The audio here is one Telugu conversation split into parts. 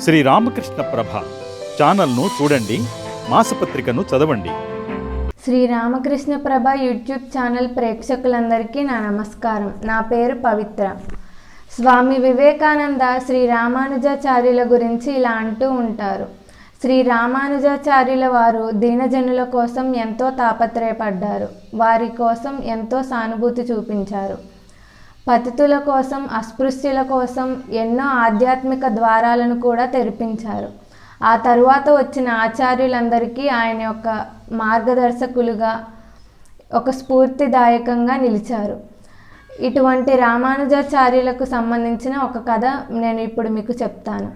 శ్రీ రామకృష్ణ ప్రభ ఛానల్ను చూడండి మాసపత్రికను చదవండి. శ్రీ రామకృష్ణ ప్రభ యూట్యూబ్ ఛానల్ ప్రేక్షకులందరికీ నా నమస్కారం. నా పేరు పవిత్ర. స్వామి వివేకానంద శ్రీ రామానుజాచార్యుల గురించి ఇలా అంటూ ఉంటారు. శ్రీ రామానుజాచార్యుల వారు దీనజనుల కోసం ఎంతో తాపత్రయపడ్డారు. వారి కోసం ఎంతో సానుభూతి చూపించారు. పతితుల కోసం అస్పృశ్యుల కోసం ఎన్నో ఆధ్యాత్మిక ద్వారాలను కూడా తెరిపించారు. ఆ తరువాత వచ్చిన ఆచార్యులందరికీ ఆయన యొక్క మార్గదర్శకులుగా ఒక స్ఫూర్తిదాయకంగా నిలిచారు. ఇటువంటి రామానుజాచార్యులకు సంబంధించిన ఒక కథ నేను ఇప్పుడు మీకు చెప్తాను.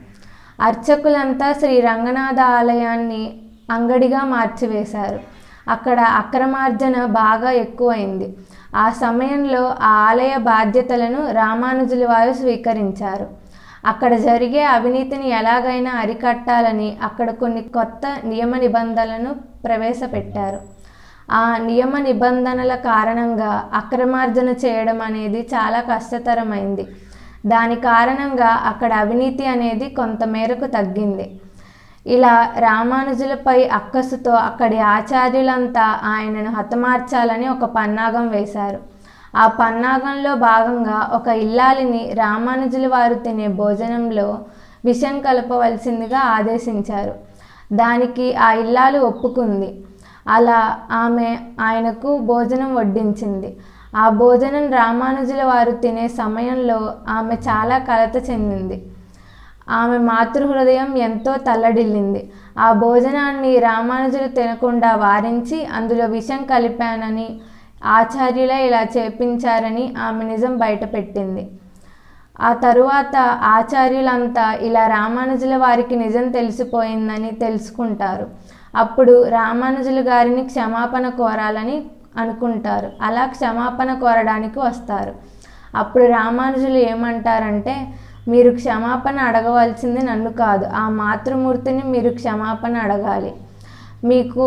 అర్చకులంతా శ్రీ రంగనాథ ఆలయాన్ని అంగడిగా మార్చివేశారు. అక్కడ అక్రమార్జన బాగా ఎక్కువైంది. ఆ సమయంలో ఆ ఆలయ బాధ్యతలను రామానుజుల వారు స్వీకరించారు. అక్కడ జరిగే అవినీతిని ఎలాగైనా అరికట్టాలని అక్కడ కొన్ని కొత్త నియమ నిబంధనలను ప్రవేశపెట్టారు. ఆ నియమ నిబంధనల కారణంగా అక్రమార్జన చేయడం అనేది చాలా కష్టతరమైంది. దాని కారణంగా అక్కడ అవినీతి అనేది కొంత మేరకు తగ్గింది. ఇలా రామానుజులపై అక్కసుతో అక్కడి ఆచార్యులంతా ఆయనను హతమార్చాలని ఒక పన్నాగం వేశారు. ఆ పన్నాగంలో భాగంగా ఒక ఇల్లాలిని రామానుజుల వారు తినే భోజనంలో విషం కలపవలసిందిగా ఆదేశించారు. దానికి ఆ ఇల్లాలు ఒప్పుకుంది. అలా ఆమె ఆయనకు భోజనం వడ్డించింది. ఆ భోజనం రామానుజుల వారు తినే సమయంలో ఆమె చాలా కలత చెందింది. ఆమె మాతృహృదయం ఎంతో తల్లడిల్లింది. ఆ భోజనాన్ని రామానుజులు తినకుండా వారించి అందులో విషం కలిపానని ఆచార్యులే ఇలా చేపించారని ఆమె నిజం బయటపెట్టింది. ఆ తరువాత ఆచార్యులంతా ఇలా రామానుజుల వారికి నిజం తెలిసిపోయిందని తెలుసుకుంటారు. అప్పుడు రామానుజులు గారిని క్షమాపణ కోరాలని అనుకుంటారు. అలా క్షమాపణ కోరడానికి వస్తారు. అప్పుడు రామానుజులు ఏమంటారంటే మీరు క్షమాపణ అడగవలసింది నన్ను కాదు. ఆ మాతృమూర్తిని మీరు క్షమాపణ అడగాలి. మీకు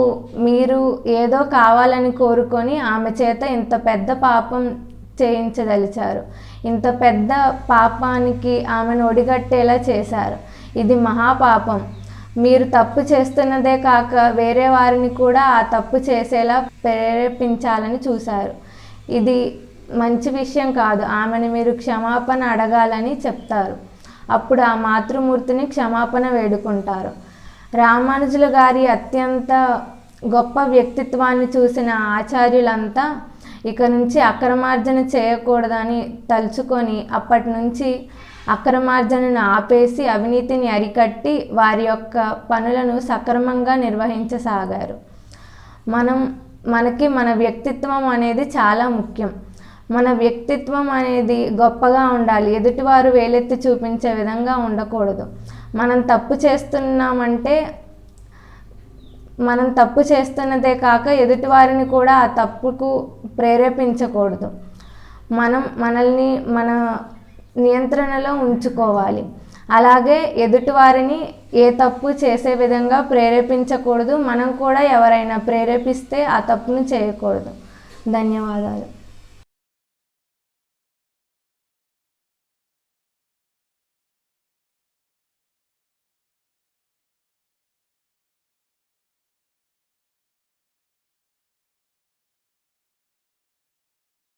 మీరు ఏదో కావాలని కోరుకొని ఆమె చేత ఇంత పెద్ద పాపం చేయించదలిచారు. ఇంత పెద్ద పాపానికి ఆమెను ఒడిగట్టేలా చేశారు. ఇది మహాపాపం. మీరు తప్పు చేస్తున్నదే కాక వేరే వారిని కూడా ఆ తప్పు చేసేలా ప్రేరేపించాలని చూశారు. ఇది మంచి విషయం కాదు. ఆమెను మీరు క్షమాపణ అడగాలని చెప్తారు. అప్పుడు ఆ మాతృమూర్తిని క్షమాపణ వేడుకుంటారు. రామానుజుల గారి అత్యంత గొప్ప వ్యక్తిత్వాన్ని చూసిన ఆచార్యులంతా ఇక నుంచి అక్రమార్జన చేయకూడదని తలుచుకొని అప్పటి నుంచి అక్రమార్జనను ఆపేసి అవినీతిని అరికట్టి వారి యొక్క పనులను సక్రమంగా నిర్వహించసాగారు. మనం మనకి మన వ్యక్తిత్వం అనేది చాలా ముఖ్యం. మన వ్యక్తిత్వం అనేది గొప్పగా ఉండాలి. ఎదుటివారు వేలెత్తి చూపించే విధంగా ఉండకూడదు. మనం తప్పు చేస్తున్నామంటే మనం తప్పు చేస్తున్నదే కాక ఎదుటివారిని కూడా ఆ తప్పుకు ప్రేరేపించకూడదు. మనం మనల్ని మన నియంత్రణలో ఉంచుకోవాలి. అలాగే ఎదుటివారిని ఏ తప్పు చేసే విధంగా ప్రేరేపించకూడదు. మనం కూడా ఎవరైనా ప్రేరేపిస్తే ఆ తప్పును చేయకూడదు. ధన్యవాదాలు.